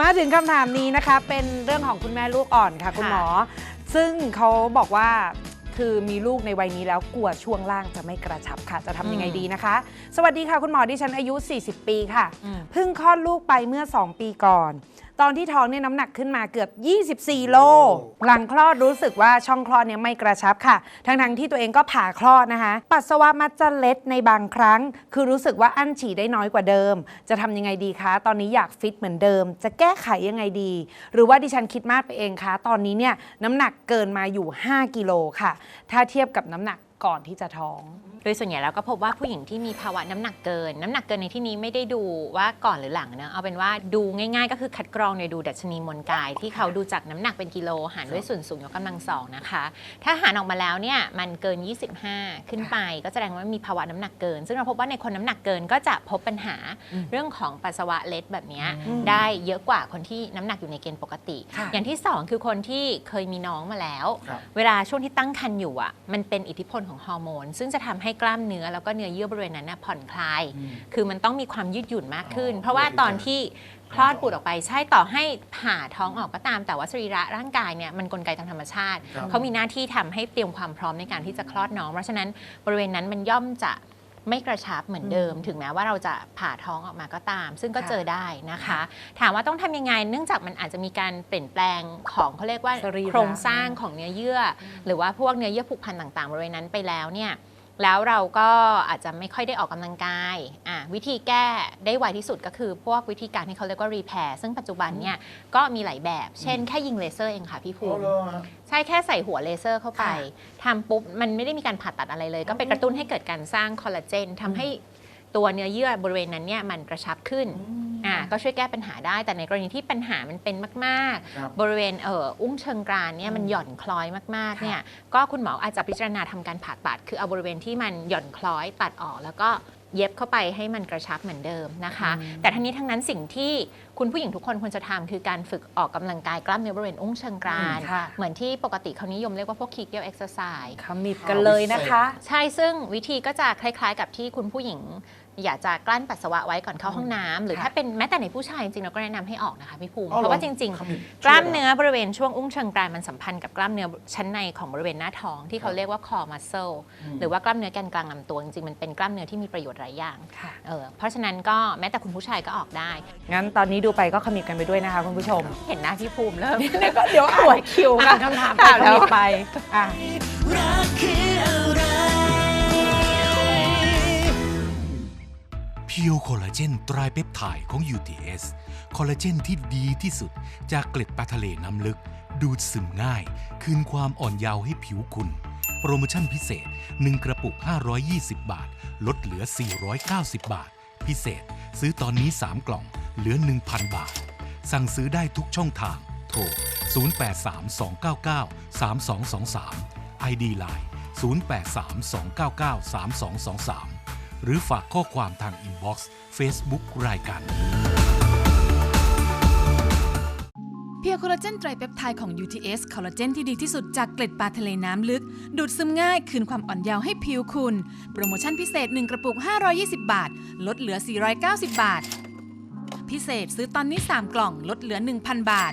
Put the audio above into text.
มาถึงคำถามนี้นะคะ เป็นเรื่องของคุณแม่ลูกอ่อนค่ะ คุณหมอ ซึ่งเขาบอกว่าคือมีลูกในวัยนี้แล้วกลัวช่วงล่างจะไม่กระชับค่ะ จะทำยังไงอืมดีนะคะ สวัสดีค่ะคุณหมอดิฉันอายุ 40 ปีค่ะอืมเพิ่งคลอดลูกไปเมื่อ 2 ปีก่อน ตอนที่ท้องเนี่ยน้ำหนักขึ้นมาเกือบ 24 โล หลังคลอดรู้สึกว่าช่องคลอดเนี่ยไม่กระชับค่ะ ทั้งๆที่ตัวเองก็ผ่าคลอดนะคะ ปัสสาวะมักจะเล็ดในบางครั้ง คือรู้สึกว่าอั้นฉี่ได้น้อยกว่าเดิม จะทำยังไงดีคะ ตอนนี้อยากฟิตเหมือนเดิม จะแก้ไขยังไงดี หรือว่าดิฉันคิดมากไปเองคะ ตอนนี้เนี่ยน้ำหนักเกินมาอยู่ 5 กิโลค่ะ ถ้าเทียบกับน้ำหนักก่อนที่จะท้อง โดยส่วนใหญ่แล้วก็พบว่าผู้หญิงที่มีภาวะน้ำหนักเกิน น้ำหนักเกินในที่นี้ไม่ได้ดูว่าก่อนหรือหลังนะเอาเป็นว่าดูง่าย ๆ ก็คือคัดกรองโดยดูดัชนีมวลกาย ที่เขาดูจากน้ำหนักเป็นกิโลหารด้วยส่วนสูงยกกำลังสองนะคะ ถ้าหารออกมาแล้วเนี่ยมันเกิน 25 ขึ้นไป ก็แสดงว่ามีภาวะน้ำหนักเกิน ซึ่งเราพบว่าในคนน้ำหนักเกินก็จะพบปัญหาอืมเรื่องของปัสสาวะเล็ดแบบเนี้ยอืมได้เยอะกว่าคนที่น้ำหนักอยู่ในเกณฑ์ปกติค่ะอย่างที่สองคือคนที่เคยมีน้องมาแล้วครับเวลาช่วงที่ตั้งครรภ์อยู่อะมันเป็นอิทธิพลของฮอร์โมนซึ่งจะทำให้กล้ามเนื้อแล้วก็เนื้อเยื่อบริเวณนั้นน่ะผ่อนคลายอืมคือมันต้องมีความยืดหยุ่นมากขึ้นอ๋อเพราะว่าเพื่อที่ตอนจะที่คลอดบุตรออกไปใช่ต่อให้ผ่าท้องออกก็ตาม แต่ว่าสรีระร่างกายเนี่ยมันกลไกทางธรรมชาติครับเขามีหน้าที่ทำให้เตรียมความพร้อมในการที่จะคลอดน้องเพราะฉะนั้นบริเวณนั้นมันย่อมจะไม่กระชับเหมือนเดิม ถึงแม้ว่าเราจะผ่าท้องออกมาก็ตาม ซึ่งก็ค่ะเจอได้นะคะ ถามว่าต้องทำยังไง เนื่องจากมันอาจจะมีการเปลี่ยนแปลงของเขาเรียกว่าสรีระโครงสร้างของเนื้อเยื่อ หรือว่าพวกเนื้อเยื่อผูกพันต่างๆบริเวณนั้นไปแล้วเนี่ย แล้วเราก็อาจจะไม่ค่อยได้ออกกำลังกายอะวิธีแก้ได้ไวที่สุดก็คือ พวกวิธีการที่เขาเรียกว่ารีแพร์ซึ่งปัจจุบันเนี่ยก็มีหลายแบบ เช่นแค่ยิงเลเซอร์เองค่ะพี่ภูอ๋อมิเหรอฮะใช่แค่ใส่หัวเลเซอร์เข้าไปค่ะทำปุ๊บ มันไม่ได้มีการผ่าตัดอะไรเลย ก็ไปกระตุ้นให้เกิดการสร้างคอลลาเจนทำให้ตัวเนื้อเยื่อบริเวณนั้นเนี่ยมันกระชับขึ้น อะก็ช่วยแก้ปัญหาได้ แต่ในกรณีที่ปัญหามันเป็นมากครับๆ บริเวณเอ่ออุ้งเชิงกรานเนี่ยมันหย่อนคล้อยมากๆเนี่ยก็คุณหมออาจจะพิจารณาทำการผ่าตัด คือเอาบริเวณที่มันหย่อนคล้อยตัดออก แล้วก็เย็บเข้าไปให้มันกระชับเหมือนเดิมนะคะ อืม แต่ทั้งนี้ทั้งนั้นสิ่งที่คุณผู้หญิงทุกคนควรจะทำคือการฝึกออกกำลังกายกล้ามเนื้อบริเวณอุ้งเชิงกราน ค่ะเหมือนที่ปกติเขานิยมเรียกว่าพวกคีเกียวเอ็กซ์ไซส์ขมิบกันเลยนะคะ ใช่ ซึ่งวิธีก็จะคล้ายๆกับที่คุณผู้หญิง อยากจะกลั้นปัสสาวะไว้ก่อนเข้าห้องน้ำหรือค่ะถ้าเป็นแม้แต่ในผู้ชายจริงๆเราก็แนะนำให้ออกนะคะพี่ภูมิอ๋อเหรอเพราะว่าจริงขมิบๆกล้ามเนื้อบริเวณช่วงอุ้งเชิงกรานมันสัมพันธ์กับกล้ามเนื้อชั้นในของบริเวณหน้าท้องที่เขาเรียกว่าคอมัสเซลอืม หรือว่ากล้ามเนื้อแกนกลางลำตัวจริงๆมันเป็นกล้ามเนื้อที่มีประโยชน์หลายอย่างค่ะ เออเพราะฉะนั้นก็แม้แต่คุณผู้ชายก็ออกได้ งั้นตอนนี้ดูไปก็ขมิบกันไปด้วยนะคะคุณผู้ชมเห็นหน้าพี่ภูมิเริ่มแล้วก็เดี๋ยวอ่านคิวกันคำถามอ่านแล้วไปอะรั พียวคอลลาเจนตรายเปปไทด์ของ UTS คอลลาเจนที่ดีที่สุดจากเกล็ดปลาทะเลน้ำลึก ดูดซึมง่าย คืนความอ่อนเยาว์ให้ผิวคุณ โปรโมชั่นพิเศษ 1 กระปุก 520 บาท ลดเหลือ 490 บาท พิเศษ ซื้อตอนนี้ 3 กล่อง เหลือ 1,000 บาท สั่งซื้อได้ทุกช่องทาง โทร 0832993223 ID Line 0832993223 หรือฝากข้อความทางอินบ็อกซ์ Facebook รายการนี้เพียวคอลลาเจนไตรเปปไทด์ของ UTS คอลลาเจนที่ดีที่สุดจากเกล็ดปลาทะเลน้ำลึก ดูดซึมง่าย คืนความอ่อนเยาว์ให้ผิวคุณ โปรโมชั่นพิเศษ 1 กระปุก 520 บาท ลดเหลือ 490 บาท พิเศษซื้อตอนนี้ 3 กล่อง ลดเหลือ 1,000 บาท